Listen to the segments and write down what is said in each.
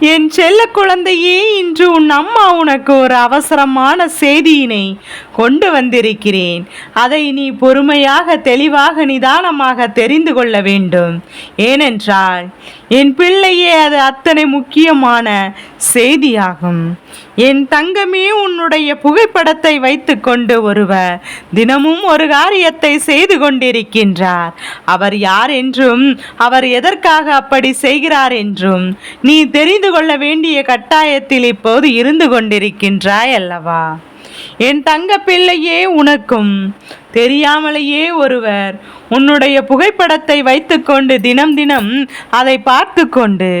என் செல்ல குழந்தையே இன்று உன் அம்மா உனக்கு ஒரு அவசரமான செய்தியினை கொண்டு வந்திருக்கிறேன். அதை நீ பொறுமையாக தெளிவாக நிதானமாக தெரிந்து கொள்ள வேண்டும். ஏனென்றால் என் பிள்ளையே அது அத்தனை முக்கியமான செய்தியாகும். என் தங்கமே உன்னுடைய புகைப்படத்தை வைத்துக்கொண்டு ஒருவர் தினமும் ஒரு காரியத்தை செய்து கொண்டிருக்கின்றார். அவர் யார் என்றும் அவர் எதற்காக அப்படி செய்கிறார் என்றும் நீ தெரிந்து கொள்ள வேண்டிய கட்டாயத்தில் இப்போது இருந்து கொண்டிருக்கின்றாய் அல்லவா? என் தங்க பிள்ளையே உனக்கும் தெரியாமலேயே ஒருவர் உன்னுடைய புகைப்படத்தை வைத்துக்கொண்டு தினம் தினம் அதை பார்த்து கொண்டு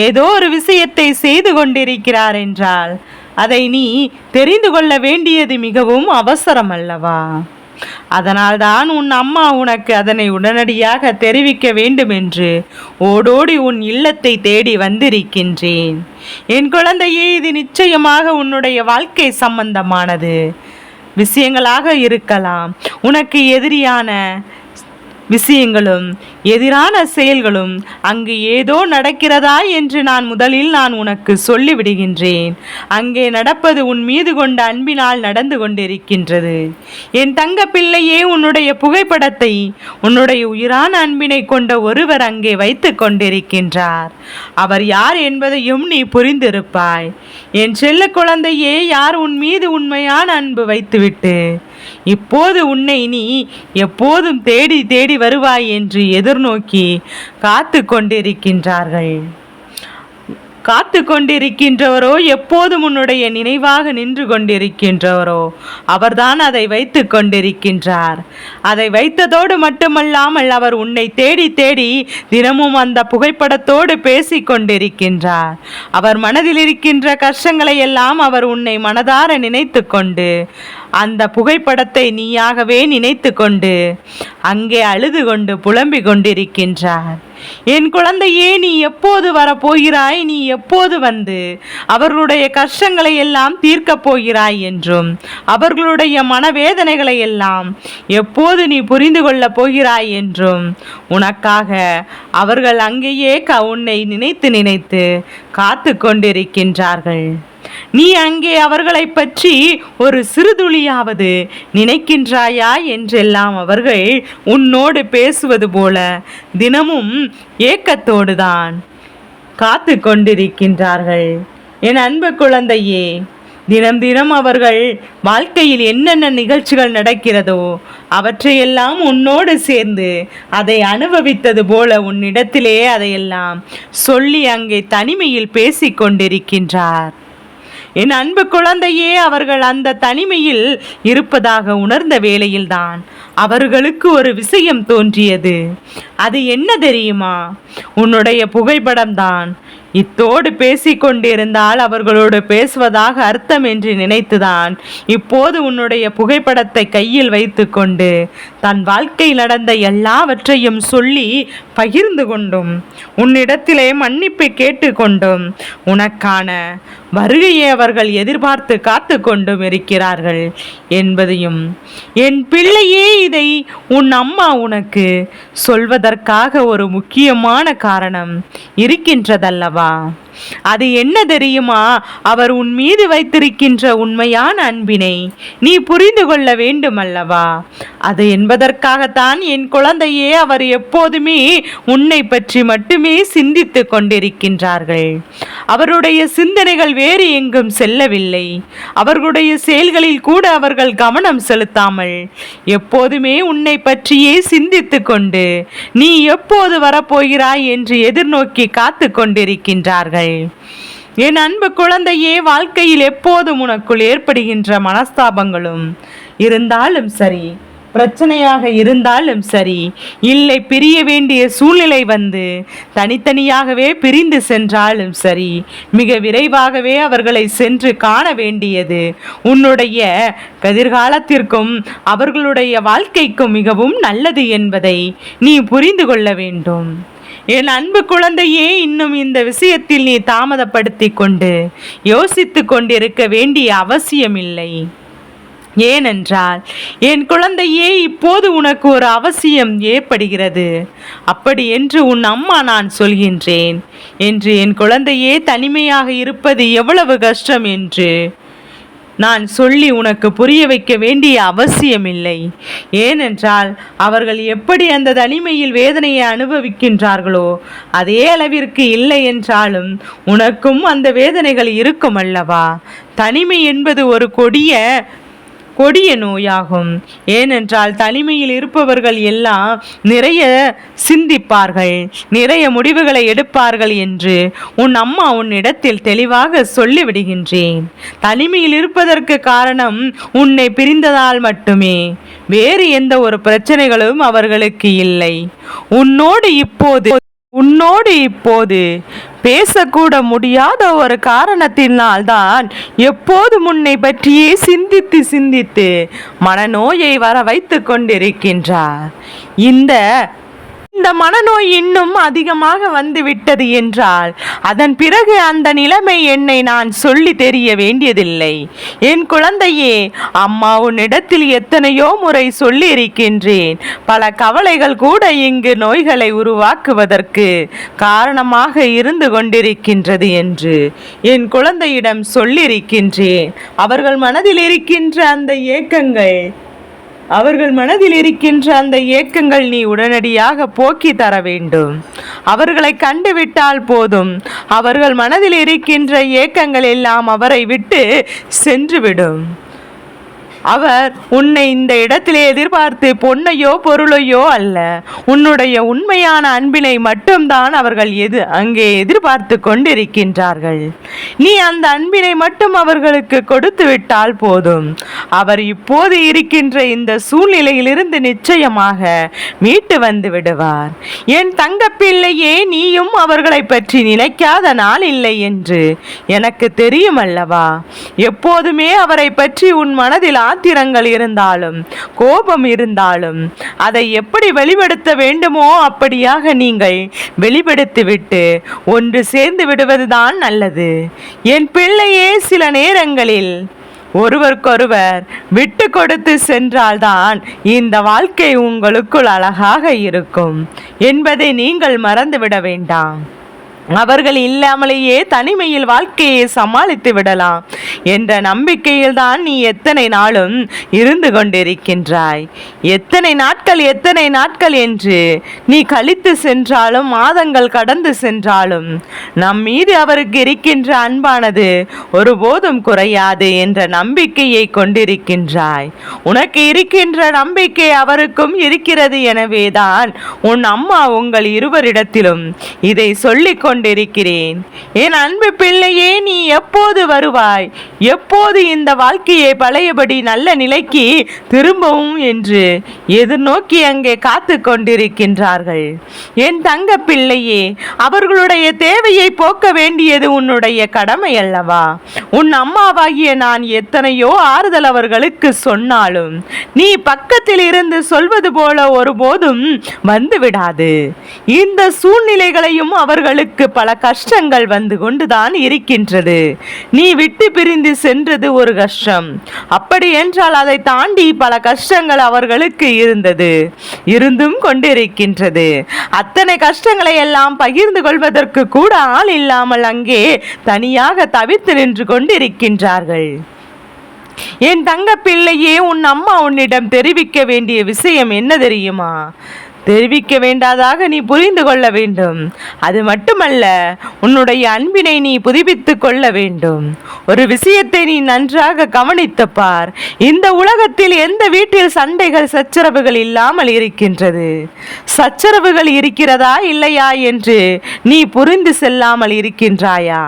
ஏதோ ஒரு விஷயத்தை செய்து கொண்டிருக்கிறார் என்றால் அதை நீ தெரிந்து கொள்ள வேண்டியது மிகவும் அவசரம் அல்லவா? அதனால்தான் உன் அம்மா உனக்கு அதனை உடனடியாக தெரிவிக்க வேண்டும் என்று ஓடோடி உன் இல்லத்தை தேடி வந்திருக்கின்றேன். என் குழந்தையே இது நிச்சயமாக உன்னுடைய வாழ்க்கை சம்பந்தமானது. விஷயங்களாக இருக்கலாம். உனக்கு எதிரியான விஷயங்களும் எதிரான செயல்களும் அங்கு ஏதோ நடக்கிறதா என்று நான் முதலில் நான் உனக்கு சொல்லிவிடுகின்றேன். அங்கே நடப்பது உன் மீது கொண்ட அன்பினால் நடந்து கொண்டிருக்கின்றது. என் தங்க பிள்ளையே உன்னுடைய புகைப்படத்தை உன்னுடைய உயிரான அன்பினை கொண்ட ஒருவர் அங்கே வைத்து கொண்டிருக்கின்றார். அவர் யார் என்பதையும் நீ புரிந்திருப்பாய். என் செல்ல குழந்தையே யார் உன் மீது உண்மையான அன்பு வைத்துவிட்டு இப்போது உன்னை நீ எப்போதும் தேடி தேடி வருவாய் என்று எதிர்நோக்கி காத்து கொண்டிருக்கின்றார்கள் காத்து கொண்டிருக்கின்றவரோ எப்போதும் உன்னுடைய நினைவாக நின்று கொண்டிருக்கின்றவரோ அவர்தான் அதை வைத்து கொண்டிருக்கின்றார் அதை வைத்ததோடு மட்டுமல்லாமல் அவர் உன்னை தேடி தேடி தினமும் அந்த புகைப்படத்தோடு பேசிக் கொண்டிருக்கின்றார் அவர் மனதில் இருக்கின்ற கஷ்டங்களை எல்லாம் அவர் உன்னை மனதார நினைத்து கொண்டு அந்த புகைப்படத்தை நீயாகவே நினைத்து கொண்டு அங்கே அழுது கொண்டு புலம்பிக் கொண்டிருக்கின்றார் என் குழந்தையே நீ எப்போது வரப்போகிறாய்? நீ எப்போது வந்து அவர்களுடைய கஷ்டங்களை எல்லாம் தீர்க்கப் போகிறாய் என்றும் அவர்களுடைய மனவேதனைகளை எல்லாம் எப்போது நீ புரிந்து கொள்ளப் போகிறாய் என்றும் உனக்காக அவர்கள் அங்கேயே க உன்னை நினைத்து நினைத்து காத்து கொண்டிருக்கின்றார்கள். நீ அங்கே அவர்களை பற்றி ஒரு சிறுதுளியாவது நினைக்கின்றாயா என்றெல்லாம் அவர்கள் உன்னோடு பேசுவது போல தினமும் ஏக்கத்தோடுதான் காத்து கொண்டிருக்கின்றார்கள். என் அன்பு குழந்தையே தினம் தினம் அவர்கள் வாழ்க்கையில் என்னென்ன நிகழ்ச்சிகள் நடக்கிறதோ அவற்றையெல்லாம் உன்னோடு சேர்ந்து அதை அனுபவித்தது போல உன்னிடத்திலே அதையெல்லாம் சொல்லி அங்கே தனிமையில் பேசிக் கொண்டிருக்கின்றார். என் அன்பு குழந்தையே அவர்கள் அந்த தனிமையில் இருப்பதாக உணர்ந்த வேளையில்தான் அவர்களுக்கு ஒரு விஷயம் தோன்றியது. அது என்ன தெரியுமா? உன்னுடைய புகைப்படம்தான். இத்தோடு பேசிக்கொண்டிருந்தால் அவர்களோடு பேசுவதாக அர்த்தம் என்று நினைத்துதான் இப்போது உன்னுடைய புகைப்படத்தை கையில் வைத்துக்கொண்டு தன் வாழ்க்கையில் நடந்த எல்லாவற்றையும் சொல்லி பகிர்ந்து கொண்டும் உன்னிடத்திலே மன்னிப்பு கேட்டுக்கொண்டும் உனக்கான வருகையை அவர்கள் எதிர்பார்த்து காத்து கொண்டும் இருக்கிறார்கள் என்பதையும் என் பிள்ளையே இதை உன் அம்மா உனக்கு சொல்வதற்காக ஒரு முக்கியமான காரணம் இருக்கின்றதல்லவா? அது என்ன தெரியுமா? அவர் உன் மீது வைத்திருக்கின்ற உண்மையான அன்பினை நீ புரிந்து கொள்ள வேண்டும் அல்லவா அது என்பதற்காகத்தான் என் குழந்தையே அவர் எப்போதுமே உன்னை பற்றி மட்டுமே சிந்தித்து கொண்டிருக்கின்றார்கள். அவருடைய சிந்தனைகள் வேறு எங்கும் செல்லவில்லை. அவர்களுடைய செயல்களில் கூட அவர்கள் கவனம் செலுத்தாமல் எப்போதுமே உன்னை பற்றியே சிந்தித்து கொண்டு நீ எப்போது வரப்போகிறாய் என்று எதிர்நோக்கி காத்து கொண்டிருக்கின்றார்கள். என் அன்பு குழந்தையே வாழ்க்கையில் எப்போதும் உனக்குள் ஏற்படுகின்ற மனஸ்தாபங்களும் இருந்தாலும் சரி பிரச்சனையாக இருந்தாலும் சரி இல்லை பிரிய வேண்டிய சூழ்நிலை வந்து தனித்தனியாகவே பிரிந்து சென்றாலும் சரி மிக விரைவாகவே அவர்களை சென்று காண வேண்டியது உன்னுடைய எதிர்காலத்திற்கும் அவர்களுடைய வாழ்க்கைக்கும் மிகவும் நல்லது என்பதை நீ புரிந்து கொள்ள வேண்டும். என் அன்பு குழந்தையே இன்னும் இந்த விஷயத்தில் நீ தாமதப்படுத்தி கொண்டு யோசித்து கொண்டிருக்க வேண்டிய அவசியமில்லை. ஏனென்றால் என் குழந்தையே இப்போது உனக்கு ஒரு அவசியம் ஏற்படுகிறது. அப்படி என்று உன் அம்மா நான் சொல்கின்றேன். என்று என் குழந்தையே தனிமையாக இருப்பது எவ்வளவு கஷ்டம் என்று நான் சொல்லி உனக்கு புரிய வைக்க வேண்டிய அவசியமில்லை. ஏனென்றால் அவர்கள் எப்படி அந்த தனிமையில் வேதனையை அனுபவிக்கின்றார்களோ அதே அளவிற்கு இல்லை என்றாலும் உனக்கும் அந்த வேதனைகள் இருக்கும் அல்லவா? தனிமை என்பது ஒரு கொடிய கொடிய நோயாகும். ஏனென்றால் தனிமையில் இருப்பவர்கள் எல்லாம் நிறைய சிந்திப்பார்கள் நிறைய முடிவுகளை எடுப்பார்கள் என்று உன் அம்மா உன்னிடத்தில் தெளிவாக சொல்லிவிடுகின்றேன். தனிமையில் இருப்பதற்கு காரணம் உன்னை பிரிந்ததால் மட்டுமே. வேறு எந்த ஒரு பிரச்சனைகளும் அவர்களுக்கு இல்லை. உன்னோடு இப்போது உன்னோடு இப்போது பேசக்கூட முடியாத ஒரு காரணத்தினால்தான் எப்போது முன்னை பற்றியே சிந்தித்து சிந்தித்து மனநோயை வர வைத்து கொண்டிருக்கின்றார். இந்த இந்த மனநோய் இன்னும் அதிகமாக வந்துவிட்டது என்றால் அதன் பிறகு அந்த நிலைமை என்னை நான் சொல்லி தெரிய வேண்டியதில்லை. என் குழந்தையே அம்மா உன்னிடத்தில் எத்தனையோ முறை சொல்லி இருக்கின்றேன் பல கவலைகள் கூட இங்கு நோய்களை உருவாக்குவதற்கு காரணமாக இருந்து கொண்டிருக்கின்றது என்று என் குழந்தையிடம் சொல்லியிருக்கின்றேன். அவர்கள் மனதில் இருக்கின்ற அந்த ஏக்கங்கள் அவர்கள் மனதில் இருக்கின்ற அந்த ஏக்கங்கள் நீ உடனடியாக போக்கி தர வேண்டும். அவர்களை கண்டுவிட்டால் போதும். அவர்கள் மனதில் இருக்கின்ற ஏக்கங்கள் எல்லாம் அவரை விட்டு சென்றுவிடும். அவர் உன்னை இந்த இடத்திலே எதிர்பார்த்து பொன்னையோ பொருளையோ அல்ல. உன்னுடைய உண்மையான அன்பினை மட்டும்தான் அவர்கள் எது அங்கே எதிர்பார்த்து கொண்டிருக்கின்றார்கள். நீ அந்த அன்பினை மட்டும் அவர்களுக்கு கொடுத்து விட்டால் போதும். அவர் இப்போது இருக்கின்ற இந்த சூழ்நிலையிலிருந்து நிச்சயமாக மீட்டு வந்து விடுவார். என் தங்கப்பிள்ளையே நீயும் அவர்களை பற்றி நினைக்காத நாள் இல்லை என்று எனக்கு தெரியும் அல்லவா? எப்போதுமே அவரை பற்றி உன் மனதில் ஆத்திரங்கள் இருந்தாலும் கோபம் இருந்தாலும் அதை எப்படி வெளிப்படுத்த வேண்டுமோ அப்படியாக நீங்கள் வெளிப்படுத்திவிட்டு ஒன்று சேர்ந்து விடுவதுதான் நல்லது. என் பிள்ளையே சில நேரங்களில் ஒருவருக்கொருவர் விட்டு கொடுத்து சென்றால்தான் இந்த வாழ்க்கை உங்களுக்குள் அழகாக இருக்கும் என்பதை நீங்கள் மறந்துவிட வேண்டாம். அவர்கள் இல்லாமலேயே தனிமையில் வாழ்க்கையை சமாளித்து விடலாம் என்ற நம்பிக்கையில் தான் நீ எத்தனை நாளும் இருந்து கொண்டிருக்கின்றாய். எத்தனை நாட்கள் எத்தனை நாட்கள் என்று நீ கழித்து சென்றாலும் மாதங்கள் கடந்து சென்றாலும் நம் மீது அவருக்கு இருக்கின்ற அன்பானது ஒருபோதும் குறையாது என்ற நம்பிக்கையை கொண்டிருக்கின்றாய். உனக்கு இருக்கின்ற நம்பிக்கை அவருக்கும் இருக்கிறது எனவேதான் உன் அம்மா உங்கள் இருவரிடத்திலும் இதை சொல்லிக் கொண்டிருக்கிறேன். என் அன்பு பிள்ளையே நீ எப்போது வருவாய்? எப்போது இந்த வாழ்க்கையை பழையபடி நல்ல நிலைக்கு திரும்பவும் என்று எதிர்நோக்கி அங்கே காத்து கொண்டிருக்கின்றார்கள். என் தங்க பிள்ளையே அவர்களுடைய தேவையை போக்க வேண்டியது உன்னுடைய கடமை அல்லவா? உன் அம்மாவாகிய நான் எத்தனையோ ஆறுதல் அவர்களுக்கு சொன்னாலும் நீ பக்கத்தில் இருந்து சொல்வது போல ஒருபோதும் வந்துவிடாது. இந்த சூழ்நிலைகளையும் அவர்களுக்கு பல கஷ்டங்கள் வந்து கொண்டுதான் இருக்கின்றது. நீ விட்டு பிரிந்து சென்றது ஒரு கஷ்டம். அப்படி என்றால் அதை தாண்டி பல கஷ்டங்கள் அவர்களுக்கு இருந்தது. இருந்தும் கொண்டிருக்கின்றது. அத்தனை கஷ்டங்களை எல்லாம் பகிர்ந்து கொள்வதற்கு கூட ஆள் இல்லாமல் அங்கே தனியாக தவித்து நின்று கொண்டிருக்கின்றார்கள். என் தங்க பிள்ளையே உன் அம்மா உன்னிடம் தெரிவிக்க வேண்டிய விஷயம் என்ன தெரியுமா? தெரிவிக்க வேண்டாதாக நீ புரிந்து கொள்ள வேண்டும். அது மட்டுமல்ல உன்னுடைய அன்பினை நீ புதுப்பித்து கொள்ள வேண்டும். ஒரு விஷயத்தை நீ நன்றாக கவனித்து பார். இந்த உலகத்தில் எந்த வீட்டில் சண்டைகள் சச்சரவுகள் இல்லாமல் இருக்கின்றது? சச்சரவுகள் இருக்கிறதா இல்லையா என்று நீ புரிந்து செல்லாமல் இருக்கின்றாயா?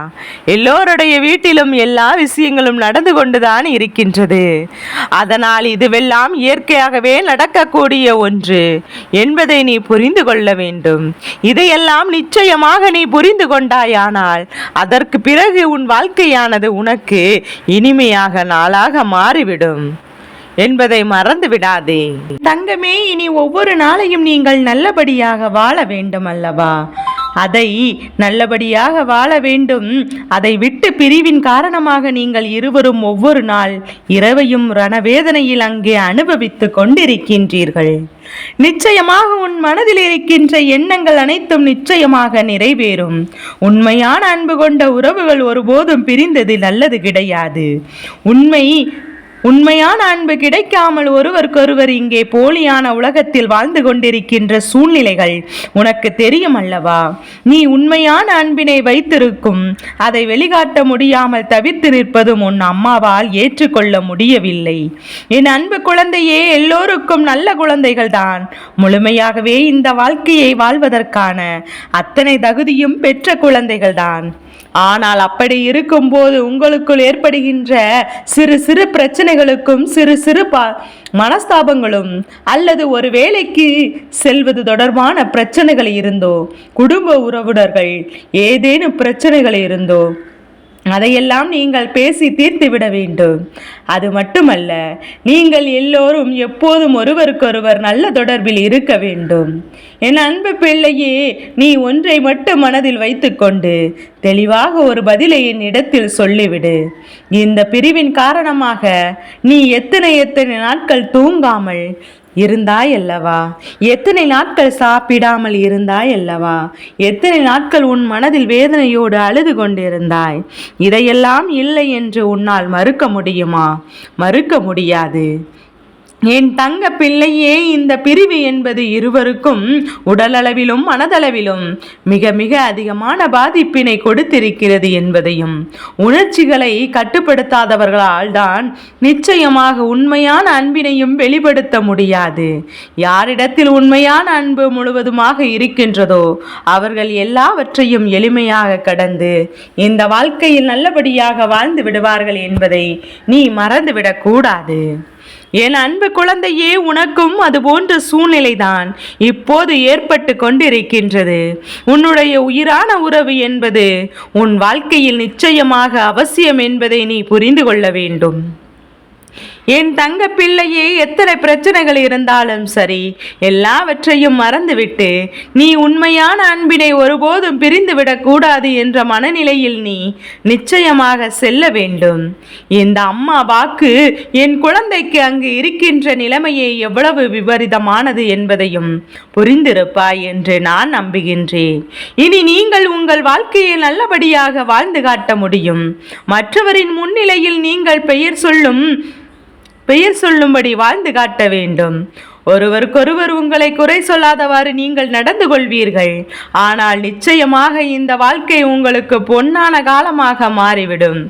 எல்லோருடைய வீட்டிலும் எல்லா விஷயங்களும் நடந்து கொண்டுதான் இருக்கின்றது. அதனால் இதுவெல்லாம் இயற்கையாகவே நடக்கக்கூடிய ஒன்று. என்பது நீ புரிந்து கொள்ள வேண்டும். இதையெல்லாம் நிச்சயமாக நீ புரிந்து கொண்டாயானால் அதற்கு பிறகு உன் வாழ்க்கையானது உனக்கு இனிமையாக நாளாக மாறிவிடும் என்பதை மறந்து விடாதே. தங்கமே இனி ஒவ்வொரு நாளையும் நீங்கள் நல்லபடியாக வாழ வேண்டும் அல்லவா அதை நல்லபடியாக வாழ வேண்டும். அதை விட்டு பிரிவின் காரணமாக நீங்கள் இருவரும் ஒவ்வொரு நாள் இரவையும் ரணவேதனையில் அங்கே அனுபவித்து கொண்டிருக்கின்றீர்கள். நிச்சயமாக உன் மனதில் இருக்கின்ற எண்ணங்கள் அனைத்தும் நிச்சயமாக நிறைவேறும். உண்மையான அன்பு கொண்ட உறவுகள் ஒருபோதும் பிரிந்தது நல்லது கிடையாது. உண்மை உண்மையான அன்பு கிடைக்காமல் ஒருவருக்கொருவர் இங்கே போலியான உலகத்தில் வாழ்ந்து கொண்டிருக்கின்ற சூழ்நிலைகள் உனக்கு தெரியும் அல்லவா? நீ உண்மையான அன்பினை வைத்திருக்கும் அதை வெளிக்காட்ட முடியாமல் தவிர்த்து நிற்பதும் உன் அம்மாவால் ஏற்றுக்கொள்ள முடியவில்லை. என் அன்பு குழந்தையே எல்லோருக்கும் நல்ல குழந்தைகள் தான் முழுமையாகவே இந்த வாழ்க்கையை வாழ்வதற்கான அத்தனை தகுதியும் பெற்ற குழந்தைகள் தான் ஆனால் அப்படி இருக்கும்போது உங்களுக்குள் ஏற்படுகின்ற சிறு சிறு பிரச்சனை பிரச்சனைகளுக்கும் சிறு சிறு ப மனஸ்தாபங்களும் அல்லது ஒரு வேலைக்கு செல்வது தொடர்பான பிரச்சனைகள் இருந்தோ குடும்ப உறவினர்கள் ஏதேனும் பிரச்சனைகள் இருந்தோ அதையெல்லாம் நீங்கள் பேசி தீர்த்து விட வேண்டும். அது மட்டுமல்ல நீங்கள் எல்லோரும் எப்போதும் ஒருவருக்கொருவர் நல்ல தொடர்பில் இருக்க வேண்டும். என் அன்பு பிள்ளையே நீ ஒன்றை மட்டும் மனதில் வைத்துக்கொண்டு தெளிவாக ஒரு பதிலை என் இடத்தில் சொல்லிவிடு. இந்த பிரிவின் காரணமாக நீ எத்தனை எத்தனை நாட்கள் தூங்காமல் இருந்தாய் அல்லவா எத்தனை நாட்கள் சாப்பிடாமல் இருந்தாய் அல்லவா எத்தனை நாட்கள் உன் மனதில் வேதனையோடு அழுது கொண்டிருந்தாய்? இதையெல்லாம் இல்லை என்று உன்னால் மறுக்க முடியுமா? மறுக்க முடியாது. என் தங்க பிள்ளையே இந்த பிரிவு என்பது இருவருக்கும் உடலளவிலும் மனதளவிலும் மிக மிக அதிகமான பாதிப்பினை கொடுத்திருக்கிறது என்பதையும் உணர்ச்சிகளை கட்டுப்படுத்தாதவர்களால் தான் நிச்சயமாக உண்மையான அன்பினையும் வெளிப்படுத்த முடியாது. யாரிடத்தில் உண்மையான அன்பு முழுவதுமாக இருக்கின்றதோ அவர்கள் எல்லாவற்றையும் எளிமையாக கடந்து இந்த வாழ்க்கையில் நல்லபடியாக வாழ்ந்து விடுவார்கள் என்பதை நீ மறந்துவிடக்கூடாது என் அன்பு குழந்தையே உனக்கும் அது போன்ற சூழ்நிலைதான் இப்போது ஏற்பட்டு கொண்டிருக்கின்றது. உன்னுடைய உயிரான உறவு என்பது உன் வாழ்க்கையில் நிச்சயமாக அவசியம் என்பதை நீ புரிந்து கொள்ள வேண்டும். என் தங்க பிள்ளையே எத்தனை பிரச்சனைகள் இருந்தாலும் சரி எல்லாவற்றையும் மறந்துவிட்டு நீ உண்மையான அன்பினை ஒருபோதும் பிரிந்துவிடக்கூடாது என்ற மனநிலையில் நீ நிச்சயமாக செல்ல வேண்டும். இந்த அம்மா வாக்கு என் குழந்தைக்கு அங்கு இருக்கின்ற நிலைமையை எவ்வளவு விபரீதமானது என்பதையும் புரிந்திருப்பாய் என்று நான் நம்புகின்றேன். இனி நீங்கள் உங்கள் வாழ்க்கையை நல்லபடியாக வாழ்ந்து காட்ட முடியும். மற்றவரின் முன்னிலையில் நீங்கள் பெயர் சொல்லும் பெயர் சொல்லும்படி வாழ்ந்து காட்ட வேண்டும். ஒருவருக்கொருவர் உங்களை குறை சொல்லாதவாறு நீங்கள் நடந்து கொள்வீர்கள். ஆனால் நிச்சயமாக இந்த வாழ்க்கை உங்களுக்கு பொன்னான காலமாக மாறிவிடும்.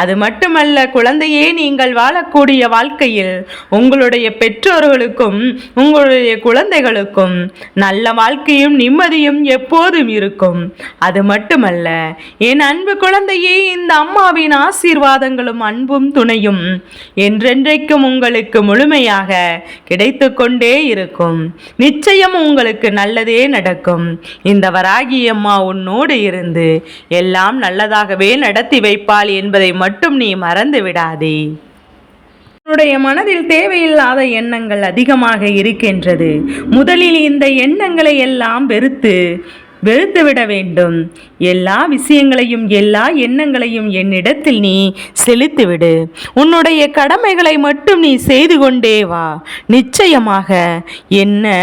அது மட்டுமல்ல குழந்தையே நீங்கள் வாழக்கூடிய வாழ்க்கையில் உங்களுடைய பெற்றோர்களுக்கும் உங்களுடைய குழந்தைகளுக்கும் நல்ல வாழ்க்கையும் நிம்மதியும் எப்போதும் இருக்கும். அது மட்டுமல்ல என் அன்பு குழந்தையே இந்த அம்மாவின் ஆசீர்வாதங்களும் அன்பும் துணையும் என்றென்றைக்கும் உங்களுக்கு முழுமையாக கிடைத்து கொண்டு இருக்கும். நிச்சயம் உங்களுக்கு நல்லதே நடக்கும். இந்த வராகி அம்மா உன்னோடு இருந்து எல்லாம் நல்லதாகவே நடத்தி வைப்பாள் என்பதை மட்டும் நீ மறந்து விடாதே. உன்னுடைய மனதில் தேவையில்லாத எண்ணங்கள் அதிகமாக இருக்கின்றது. முதலில் இந்த எண்ணங்களை எல்லாம் வெறுத்து வெறுத்துவிட வேண்டும். எல்லா விஷயங்களையும் எல்லா எண்ணங்களையும் என்னிடத்தில் நீ செலுத்திவிடு உன்னுடைய கடமைகளை மட்டும் நீ செய்து கொண்டே வா. நிச்சயமாக என்ன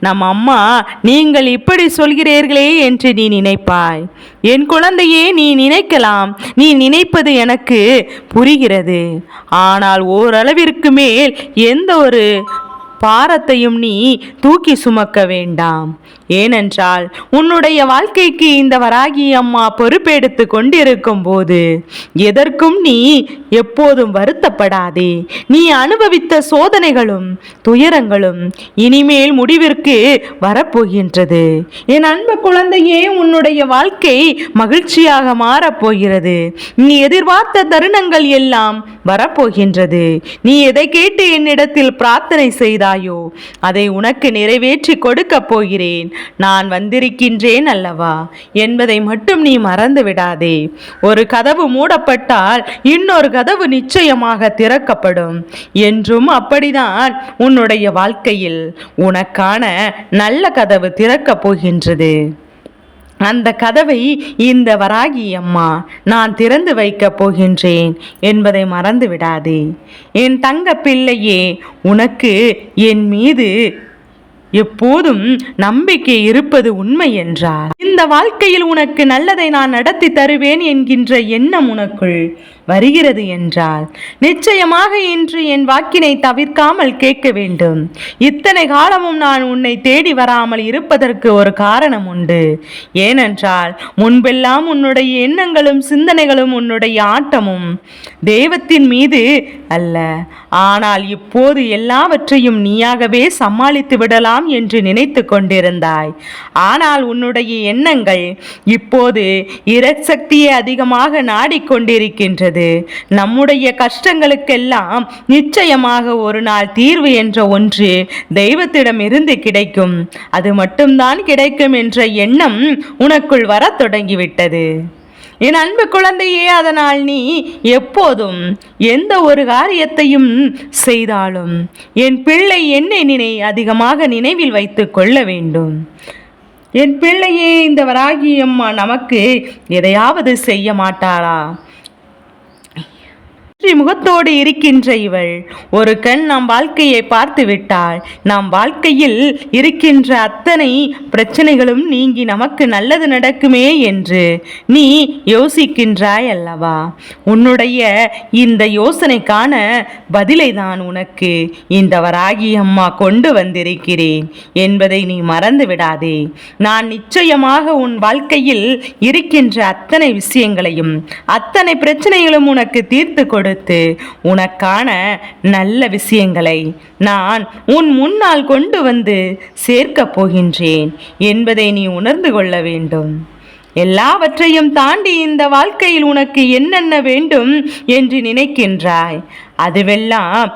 நம் அம்மா நீங்கள் இப்படி சொல்கிறீர்களே என்று நீ நினைப்பாய். என் குழந்தையே நீ நினைக்கலாம். நீ நினைப்பது எனக்கு புரிகிறது. ஆனால் ஓரளவிற்கு மேல் எந்த ஒரு பாரத்தையும் நீ தூக்கி சுமக்க வேண்டாம். ஏனென்றால் உன்னுடைய வாழ்க்கைக்கு இந்த வராகி அம்மா பொறுப்பெடுத்து கொண்டிருக்கும் போது எதற்கும் நீ எப்போதும் வருத்தப்படாதே. நீ அனுபவித்த சோதனைகளும் துயரங்களும் இனிமேல் முடிவிற்கு வரப்போகின்றது. என் அன்பு குழந்தையே உன்னுடைய வாழ்க்கை மகிழ்ச்சியாக மாறப்போகிறது. நீ எதிர்பார்த்த தருணங்கள் எல்லாம் வரப்போகின்றது. நீ எதை கேட்டு என்னிடத்தில் பிரார்த்தனை செய்தாயோ அதை உனக்கு நிறைவேற்றி கொடுக்கப் போகிறேன். நான் வந்திருக்கின்றேன் அல்லவா? என்பதை மட்டும் நீ மறந்து விடாதே. ஒரு கதவு மூடப்பட்டால் இன்னொரு கதவு நிச்சயமாக திறக்கப்படும். என்றும் அப்படிதான் உன்னுடைய வாழ்க்கையில் உனக்கான நல்ல கதவு திறக்கப் போகின்றது. அந்த கதவை இந்த வராகி அம்மா நான் திறந்து வைக்கப் போகின்றேன் என்பதை மறந்து விடாதே. என் தங்க பிள்ளையே உனக்கு என் மீது எப்போதும் நம்பிக்கை இருப்பது உண்மை என்றார். இந்த வாழ்க்கையில் உனக்கு நல்லதை நான் நடத்தி தருவேன் என்கின்ற எண்ணம் உனக்குள். வருகிறது என்றால் நிச்சயமாக இன்று என் வாக்கினை தவிர்க்காமல் கேட்க வேண்டும். இத்தனை காலமும் நான் உன்னை தேடி வராமல் இருப்பதற்கு ஒரு காரணம் உண்டு. ஏனென்றால் முன்பெல்லாம் உன்னுடைய எண்ணங்களும் சிந்தனைகளும் உன்னுடைய ஆட்டமும் தெய்வத்தின் மீது அல்ல. ஆனால் இப்போது எல்லாவற்றையும் நீயாகவே சமாளித்து விடலாம் என்று நினைத்து கொண்டிருந்தாய். ஆனால் உன்னுடைய எண்ணங்கள் இப்போது இரசக்தியை அதிகமாக நாடிக்கொண்டிருக்கின்றது. நம்முடைய கஷ்டங்களுக்கெல்லாம் நிச்சயமாக ஒரு நாள் தீர்வு என்ற ஒன்று தெய்வத்திடம் இருந்து கிடைக்கும். அது மட்டும்தான் கிடைக்கும் என்ற எண்ணம் உனக்குள் வரத் தொடங்கிவிட்டது. என் அன்பு குழந்தையே அதனால் நீ எப்போதும் எந்த ஒரு காரியத்தையும் செய்தாலும் என் பிள்ளை என்னை நினை அதிகமாக நினைவில் வைத்து கொள்ள வேண்டும். என் பிள்ளையே இந்த வராகி அம்மா நமக்கு எதையாவது செய்ய மாட்டாளா? வெற்றி முகத்தோடு இருக்கின்ற இவள். ஒரு கண் நம் வாழ்க்கையை பார்த்து விட்டாள் நம் வாழ்க்கையில் இருக்கின்ற அத்தனை பிரச்சனைகளும் நீங்கி நமக்கு நல்லது நடக்குமே என்று நீ யோசிக்கின்றாய் அல்லவா? உன்னுடைய இந்த யோசனைக்கான பதிலை தான் உனக்கு இந்த வராகி அம்மா கொண்டு வந்திருக்கிறேன் என்பதை நீ மறந்து விடாதே. நான் நிச்சயமாக உன் வாழ்க்கையில் இருக்கின்ற அத்தனை விஷயங்களையும் அத்தனை பிரச்சனைகளும் உனக்கு தீர்த்து கொடு கொடுத்து உனக்கான நல்ல விஷயங்களை நான் உன் முன்னால் கொண்டு வந்து சேர்க்கப் போகின்றேன் என்பதை நீ உணர்ந்து கொள்ள வேண்டும். எல்லாவற்றையும் தாண்டி இந்த வாழ்க்கையில் உனக்கு என்னென்ன வேண்டும் என்று நினைக்கின்றாய்? அதுவெல்லாம்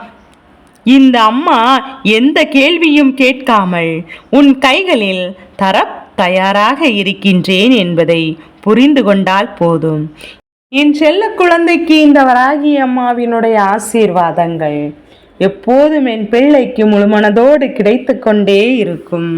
இந்த அம்மா எந்த கேள்வியும் கேட்காமல் உன் கைகளில் தர தயாராக இருக்கின்றேன் என்பதை புரிந்து கொண்டால் போதும். என் செல்ல குழந்தைக்கு இந்த வராகி அம்மாவினுடைய ஆசீர்வாதங்கள் எப்போதும் என் பிள்ளைக்கு முழுமனதோடு கிடைத்து கொண்டே இருக்கும்.